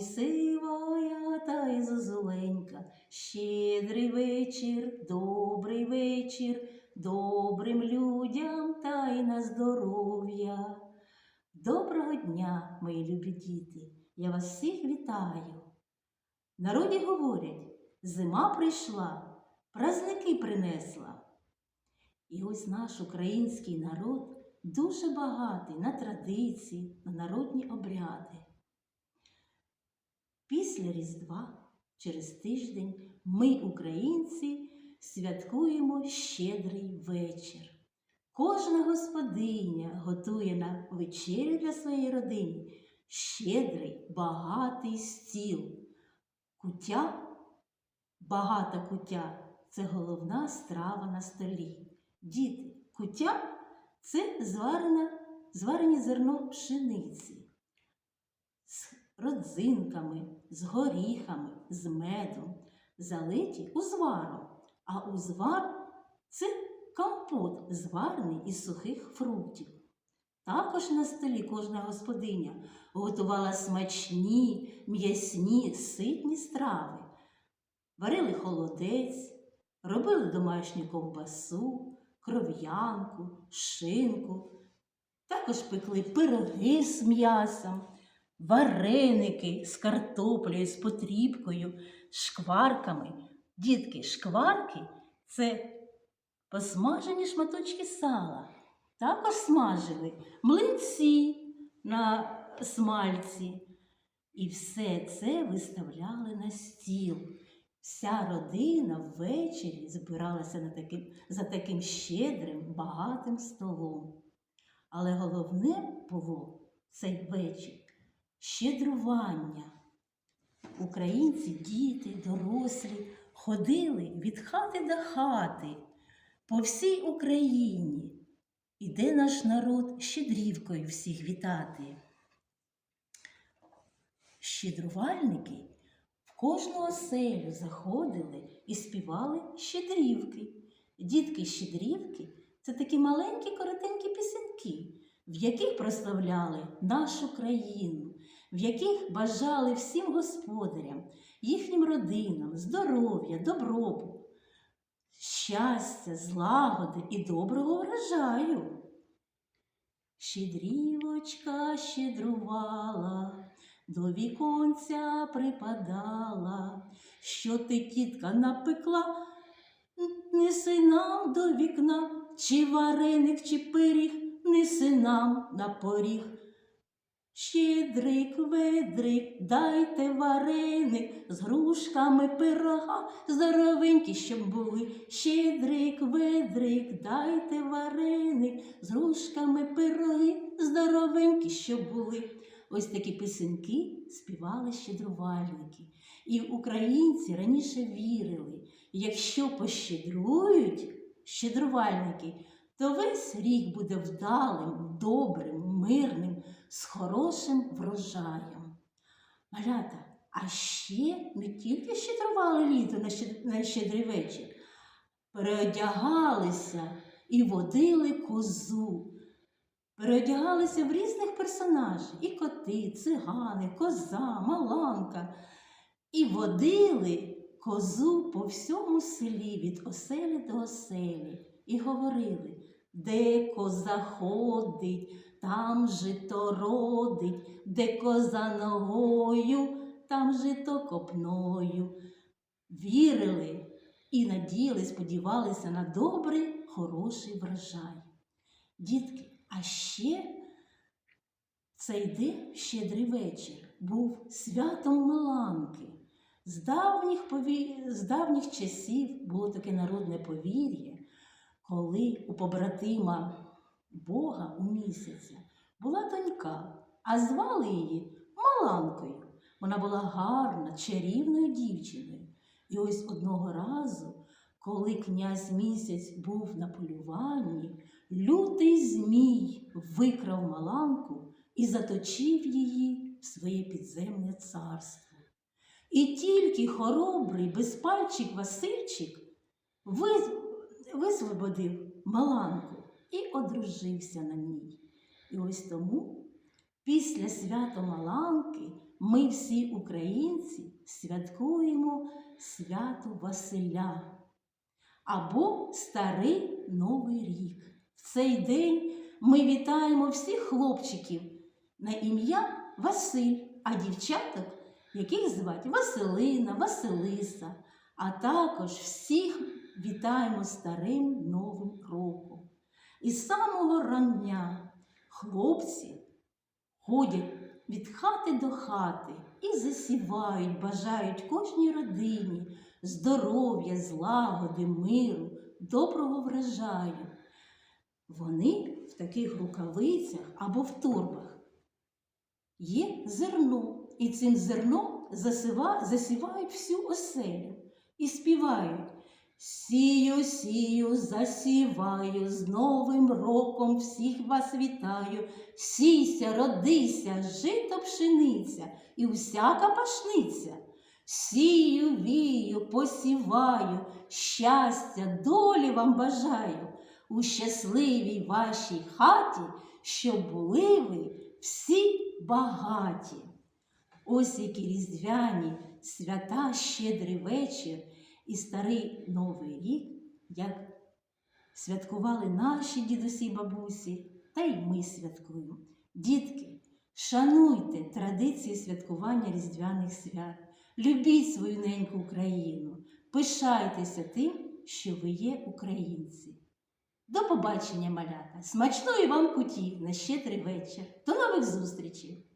Сивая та й зозуленька, щедрий вечір, добрий вечір, добрим людям та й на здоров'я. Доброго дня, мої любі діти! Я вас всіх вітаю. Народі говорять, зима прийшла, праздники принесла. І ось наш український народ дуже багатий на традиції, на народні обряди. Після Різдва, через тиждень, ми, українці, святкуємо щедрий вечір. Кожна господиня готує на вечерю для своєї родини щедрий, багатий стіл. Куття, багата куття це головна страва на столі. Діти, куття це зварене, зварене зерно пшениці родзинками, з горіхами, з медом, залиті узваром. А узвар це компот, зварений із сухих фруктів. Також на столі кожна господиня готувала смачні, м'ясні, ситні страви. Варили холодець, робили домашню ковбасу, кров'янку, шинку. Також пекли пироги з м'ясом, вареники з картоплею, з потрібкою, шкварками. Дітки, шкварки це посмажені шматочки сала. Також смажили млинці на смальці. І все це виставляли на стіл. Вся родина ввечері збиралася на таким, за таким щедрим, багатим столом. Але головне було цей вечір щедрування. Українці, діти, дорослі ходили від хати до хати по всій Україні. Іде наш народ щедрівкою всіх вітати. Щедрувальники в кожну оселю заходили і співали щедрівки. Дітки щедрівки це такі маленькі коротенькі пісеньки, в яких прославляли нашу країну, в яких бажали всім господарям, їхнім родинам здоров'я, добробуту, щастя, злагоди і доброго врожаю. Щедрівочка щедрувала, до віконця припадала, що ти, тітка, напекла, неси нам до вікна, чи вареник, чи пиріг, неси нам на поріг. Щедрик, ведрик, дайте вареник з грушками пирога, здоровенькі, щоб були. Щедрик, ведрик, дайте вареник з грушками пироги, здоровенькі, щоб були. Ось такі пісеньки співали щедрувальники. І українці раніше вірили, якщо пощедрують щедрувальники, то весь рік буде вдалим, добрим, мирним, з хорошим врожаєм. Малята, а ще не тільки щедрували літо на щед- щедрий вечір, переодягалися і водили козу. Переодягалися в різних персонажів і коти, цигани, коза, маланка. І водили козу по всьому селі від оселі до оселі. І говорили, де коза ходить, там жито родить, де коза ногою, там жито копною. Вірили і надіяли, сподівалися на добрий, хороший врожай. Дітки, а ще цей день, щедрий вечір, був святом Миланки. З давніх, пові... з давніх часів було таке народне повір'я, коли у побратима Бога у місяця була донька, а звали її Маланкою. Вона була гарна, чарівною дівчиною. І ось одного разу, коли князь місяць був на полюванні, лютий змій викрав Маланку і заточив її в своє підземне царство. І тільки хоробрий безпальчик Васильчик висвободив Маланку і одружився на ній. І ось тому після свята Маланки ми всі українці святкуємо свято Василя або Старий Новий рік. В цей день ми вітаємо всіх хлопчиків на ім'я Василь, а дівчаток, яких звати Василина, Василиса, а також всіх вітаємо Старим Новим роком. І з самого рання хлопці ходять від хати до хати і засівають, бажають кожній родині здоров'я, злагоди, миру, доброго врожаю. Вони в таких рукавицях або в торбах є зерно, і цим зерном засівають всю оселю і співають. Сію, сію, засіваю, з Новим роком всіх вас вітаю. Сійся, родися, жито пшениця і всяка пашниця. Сію, вію, посіваю, щастя, долі вам бажаю у щасливій вашій хаті, щоб були ви всі багаті. Ось які різдвяні свята, щедрий вечір і старий Новий рік, як святкували наші дідусі й бабусі, та й ми святкуємо. Дітки, шануйте традиції святкування різдвяних свят, любіть свою неньку Україну, пишайтеся тим, що ви є українці. До побачення, малята! Смачної вам куті на щедрий вечір. До нових зустрічей!